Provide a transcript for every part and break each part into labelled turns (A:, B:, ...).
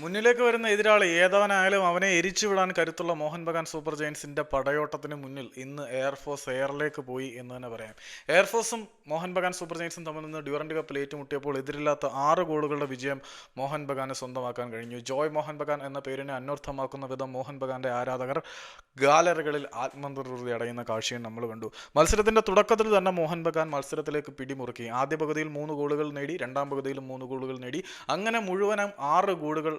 A: മുന്നിലേക്ക് വരുന്ന എതിരാളി ഏതവനായാലും അവനെ എരിച്ചുവിടാൻ കരുത്തുള്ള മോഹൻ ബഗാൻ സൂപ്പർ ജയൻസിന്റെ പടയോട്ടത്തിന് മുന്നിൽ ഇന്ന് എയർഫോഴ്സ് എയറിലേക്ക് പോയി എന്ന് തന്നെ പറയാം. എയർഫോഴ്സും മോഹൻ ബഗാൻ സൂപ്പർ ജയൻസും തമ്മിൽ നിന്ന് ഡ്യൂറന്റ് കപ്പിൽ ഏറ്റുമുട്ടിയപ്പോൾ എതിരില്ലാത്ത ആറ് ഗോളുകളുടെ വിജയം മോഹൻ ബഗാന് സ്വന്തമാക്കാൻ കഴിഞ്ഞു. ജോയ് മോഹൻ ബഗാൻ എന്ന പേരിനെ അന്വർത്ഥമാക്കുന്ന വിധം മോഹൻ ബഗാന്റെ ആരാധകർ ഗാലറികളിൽ ആത്മനിർവൃതി അടയുന്ന കാഴ്ചയും നമ്മൾ കണ്ടു. മത്സരത്തിന്റെ തുടക്കത്തിൽ തന്നെ മോഹൻ ബഗാൻ മത്സരത്തിലേക്ക് പിടിമുറുക്കി. ആദ്യ പകുതിയിൽ മൂന്ന് ഗോളുകൾ നേടി രണ്ടാം പകുതിയിലും മൂന്ന് ഗോളുകൾ നേടി. അങ്ങനെ മുഴുവനും ആറ് ഗോളുകൾ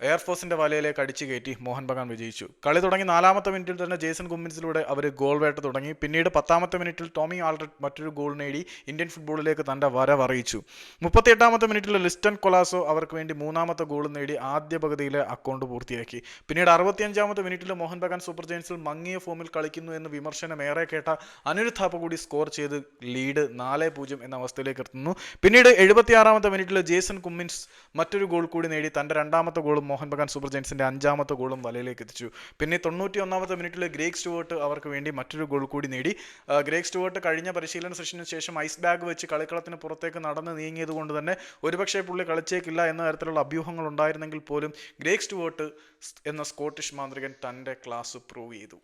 A: എയർഫോഴ്സിന്റെ വലയിലേക്ക് അടിച്ചു കയറ്റി മോഹൻ ബഗാൻ വിജയിച്ചു. കളി തുടങ്ങി നാലാമത്തെ മിനിറ്റിൽ തന്നെ ജേസൺ കുമ്മിൻസിലൂടെ അവർ ഗോൾ വേട്ട തുടങ്ങി. പിന്നീട് പത്താമത്തെ മിനിറ്റിൽ ടോമി ആൾറെഡ് മറ്റൊരു ഗോൾ നേടി ഇന്ത്യൻ ഫുട്ബോളിലേക്ക് തന്റെ വരവറിയിച്ചു മുപ്പത്തിയെട്ടാമത്തെ മിനിറ്റിൽ ലിസ്റ്റൺ കൊലാസോ അവർക്ക് വേണ്ടി മൂന്നാമത്തെ ഗോൾ നേടി ആദ്യ പകുതിയിലെ അക്കൗണ്ട് പൂർത്തിയാക്കി. പിന്നീട് അറുപത്തിയഞ്ചാമത്തെ മിനിറ്റിൽ മോഹൻ ബഗാൻ സൂപ്പർ ജയൻസിൽ മങ്ങിയ ഫോമിൽ കളിക്കുന്നു എന്ന് വിമർശനം ഏറെ കേട്ട താപ്പ കൂടി സ്കോർ ചെയ്ത് ലീഡ് നാല് പൂജ്യം എന്ന അവസ്ഥയിലേക്ക് എത്തുന്നു. പിന്നീട് എഴുപത്തിയാറാമത്തെ മിനിറ്റിൽ ജേസൺ കുമ്മിൻസ് മറ്റൊരു ഗോൾ കൂടി നേടി തന്റെ രണ്ടാമത്തെ ഗോളും മോഹൻ ബഗാൻ സൂപ്പർ ജയൻസിന്റെ അഞ്ചാമത്തെ ഗോളും വലയിലേക്ക് എത്തിച്ചു. പിന്നെ തൊണ്ണൂറ്റി ഒന്നാമത്തെ മിനിറ്റിൽ ഗ്രേഗ് സ്റ്റുവേർട്ട് അവർക്ക് വേണ്ടി മറ്റൊരു ഗോൾ കൂടി നേടി. ഗ്രേഗ് സ്റ്റുവേർട്ട് കഴിഞ്ഞ പരിശീലന സെഷന് ശേഷം ഐസ് ബാഗ് വെച്ച് കളിക്കളത്തിന് പുറത്തേക്ക് നടന്ന് നീങ്ങിയത് കൊണ്ട് തന്നെ ഒരുപക്ഷെ പുള്ളി കളിച്ചേക്കില്ല എന്ന തരത്തിലുള്ള അഭ്യൂഹങ്ങൾ ഉണ്ടായിരുന്നെങ്കിൽ പോലും ഗ്രേഗ് സ്റ്റുവേർട്ട് എന്ന സ്കോട്ടിഷ് മാന്ത്രികൻ തന്റെ ക്ലാസ് പ്രൂവ് ചെയ്തു.